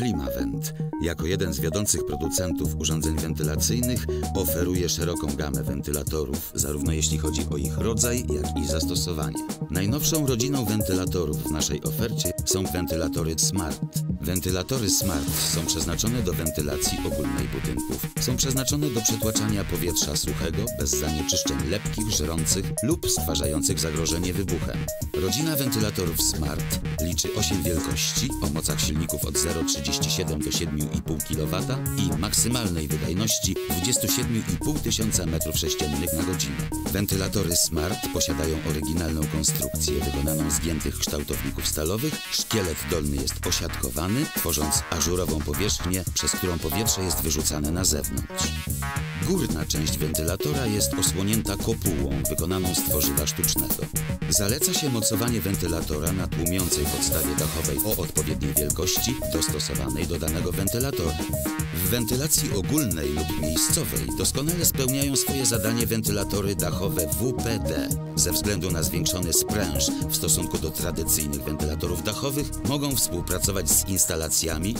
Klimavent. Jako jeden z wiodących producentów urządzeń wentylacyjnych oferuje szeroką gamę wentylatorów, zarówno jeśli chodzi o ich rodzaj, jak i zastosowanie. Najnowszą rodziną wentylatorów w naszej ofercie są wentylatory Smart. Wentylatory Smart są przeznaczone do wentylacji ogólnej budynków. Są przeznaczone do przetłaczania powietrza suchego bez zanieczyszczeń lepkich, żrących lub stwarzających zagrożenie wybuchem. Rodzina wentylatorów Smart liczy 8 wielkości o mocach silników od 0,37 do 7,5 kW i maksymalnej wydajności 27,5 tysiąca m3 na godzinę. Wentylatory Smart posiadają oryginalną konstrukcję wykonaną z giętych kształtowników stalowych. Szkielet dolny jest osiadkowany, tworząc ażurową powierzchnię, przez którą powietrze jest wyrzucane na zewnątrz. Górna część wentylatora jest osłonięta kopułą wykonaną z tworzywa sztucznego. Zaleca się mocowanie wentylatora na tłumiącej podstawie dachowej o odpowiedniej wielkości dostosowanej do danego wentylatora. W wentylacji ogólnej lub miejscowej doskonale spełniają swoje zadanie wentylatory dachowe WPD. Ze względu na zwiększony spręż w stosunku do tradycyjnych wentylatorów dachowych mogą współpracować z instalacjami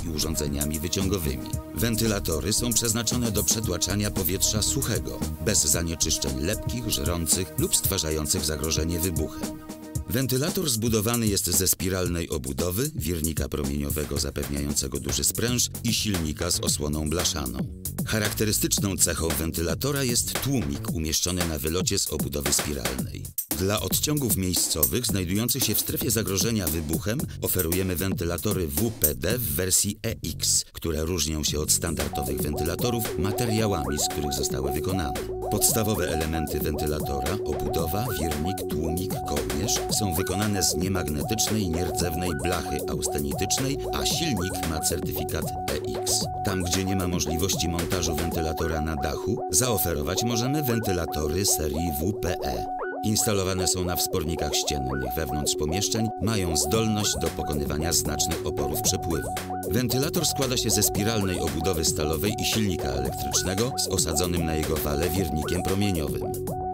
i urządzeniami wyciągowymi. Wentylatory są przeznaczone do przetłaczania powietrza suchego, bez zanieczyszczeń lepkich, żrących lub stwarzających zagrożenie wybuchem. Wentylator zbudowany jest ze spiralnej obudowy, wirnika promieniowego zapewniającego duży spręż i silnika z osłoną blaszaną. Charakterystyczną cechą wentylatora jest tłumik umieszczony na wylocie z obudowy spiralnej. Dla odciągów miejscowych znajdujących się w strefie zagrożenia wybuchem oferujemy wentylatory WPD w wersji EX, które różnią się od standardowych wentylatorów materiałami, z których zostały wykonane. Podstawowe elementy wentylatora, obudowa, wirnik, tłumik, kołnierz są wykonane z niemagnetycznej, nierdzewnej blachy austenitycznej, a silnik ma certyfikat EX. Tam, gdzie nie ma możliwości montażu wentylatora na dachu, zaoferować możemy wentylatory serii WPE. Instalowane są na wspornikach ściennych wewnątrz pomieszczeń, mają zdolność do pokonywania znacznych oporów przepływu. Wentylator składa się ze spiralnej obudowy stalowej i silnika elektrycznego z osadzonym na jego wale wirnikiem promieniowym.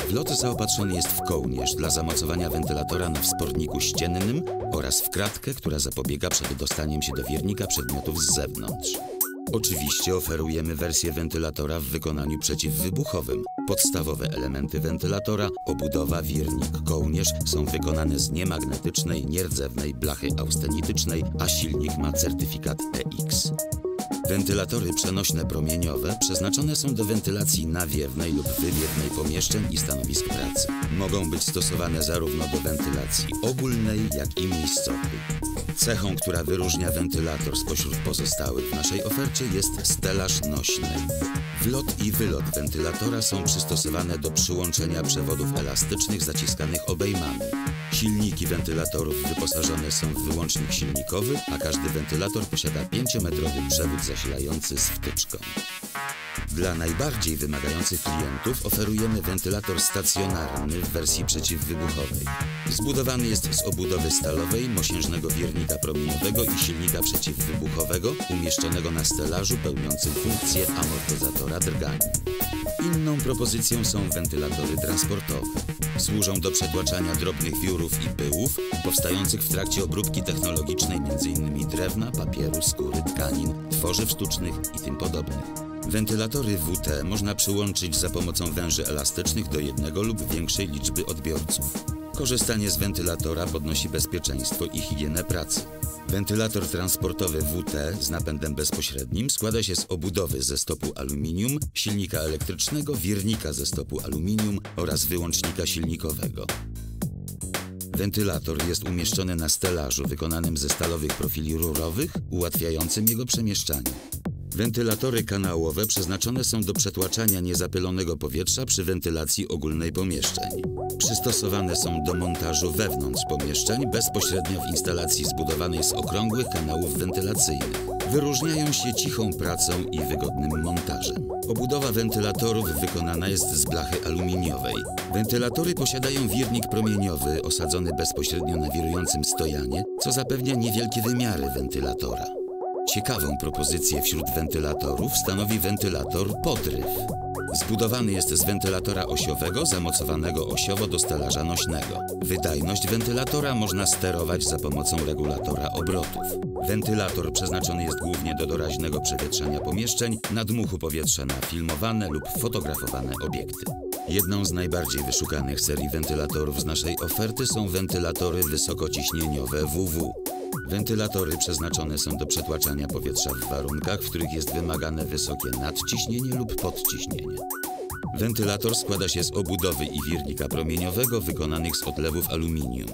Wlot zaopatrzony jest w kołnierz dla zamocowania wentylatora na wsporniku ściennym oraz w kratkę, która zapobiega przedostaniem się do wirnika przedmiotów z zewnątrz. Oczywiście oferujemy wersję wentylatora w wykonaniu przeciwwybuchowym. Podstawowe elementy wentylatora, obudowa, wirnik, kołnierz są wykonane z niemagnetycznej, nierdzewnej blachy austenitycznej, a silnik ma certyfikat EX. Wentylatory przenośne promieniowe przeznaczone są do wentylacji nawiewnej lub wywiewnej pomieszczeń i stanowisk pracy. Mogą być stosowane zarówno do wentylacji ogólnej, jak i miejscowej. Cechą, która wyróżnia wentylator spośród pozostałych w naszej ofercie jest stelaż nośny. Wlot i wylot wentylatora są przystosowane do przyłączenia przewodów elastycznych zaciskanych obejmami. Silniki wentylatorów wyposażone są w wyłącznik silnikowy, a każdy wentylator posiada 5-metrowy przewód zasilający z wtyczką. Dla najbardziej wymagających klientów oferujemy wentylator stacjonarny w wersji przeciwwybuchowej. Zbudowany jest z obudowy stalowej, mosiężnego wirnika promieniowego i silnika przeciwwybuchowego umieszczonego na stelażu pełniącym funkcję amortyzatora drgani. Inną propozycją są wentylatory transportowe. Służą do przetłaczania drobnych wiórów i pyłów powstających w trakcie obróbki technologicznej m.in. drewna, papieru, skóry, tkanin, tworzyw sztucznych i tym podobnych. Wentylatory WT można przyłączyć za pomocą węży elastycznych do jednego lub większej liczby odbiorców. Korzystanie z wentylatora podnosi bezpieczeństwo i higienę pracy. Wentylator transportowy WT z napędem bezpośrednim składa się z obudowy ze stopu aluminium, silnika elektrycznego, wirnika ze stopu aluminium oraz wyłącznika silnikowego. Wentylator jest umieszczony na stelażu wykonanym ze stalowych profili rurowych, ułatwiającym jego przemieszczanie. Wentylatory kanałowe przeznaczone są do przetłaczania niezapylonego powietrza przy wentylacji ogólnej pomieszczeń. Przystosowane są do montażu wewnątrz pomieszczeń bezpośrednio w instalacji zbudowanej z okrągłych kanałów wentylacyjnych. Wyróżniają się cichą pracą i wygodnym montażem. Obudowa wentylatorów wykonana jest z blachy aluminiowej. Wentylatory posiadają wirnik promieniowy osadzony bezpośrednio na wirującym stojanie, co zapewnia niewielkie wymiary wentylatora. Ciekawą propozycję wśród wentylatorów stanowi wentylator podryw. Zbudowany jest z wentylatora osiowego zamocowanego osiowo do stelaża nośnego. Wydajność wentylatora można sterować za pomocą regulatora obrotów. Wentylator przeznaczony jest głównie do doraźnego przewietrzania pomieszczeń, nadmuchu powietrza na filmowane lub fotografowane obiekty. Jedną z najbardziej wyszukanych serii wentylatorów z naszej oferty są wentylatory wysokociśnieniowe WW. Wentylatory przeznaczone są do przetłaczania powietrza w warunkach, w których jest wymagane wysokie nadciśnienie lub podciśnienie. Wentylator składa się z obudowy i wirnika promieniowego wykonanych z odlewów aluminium.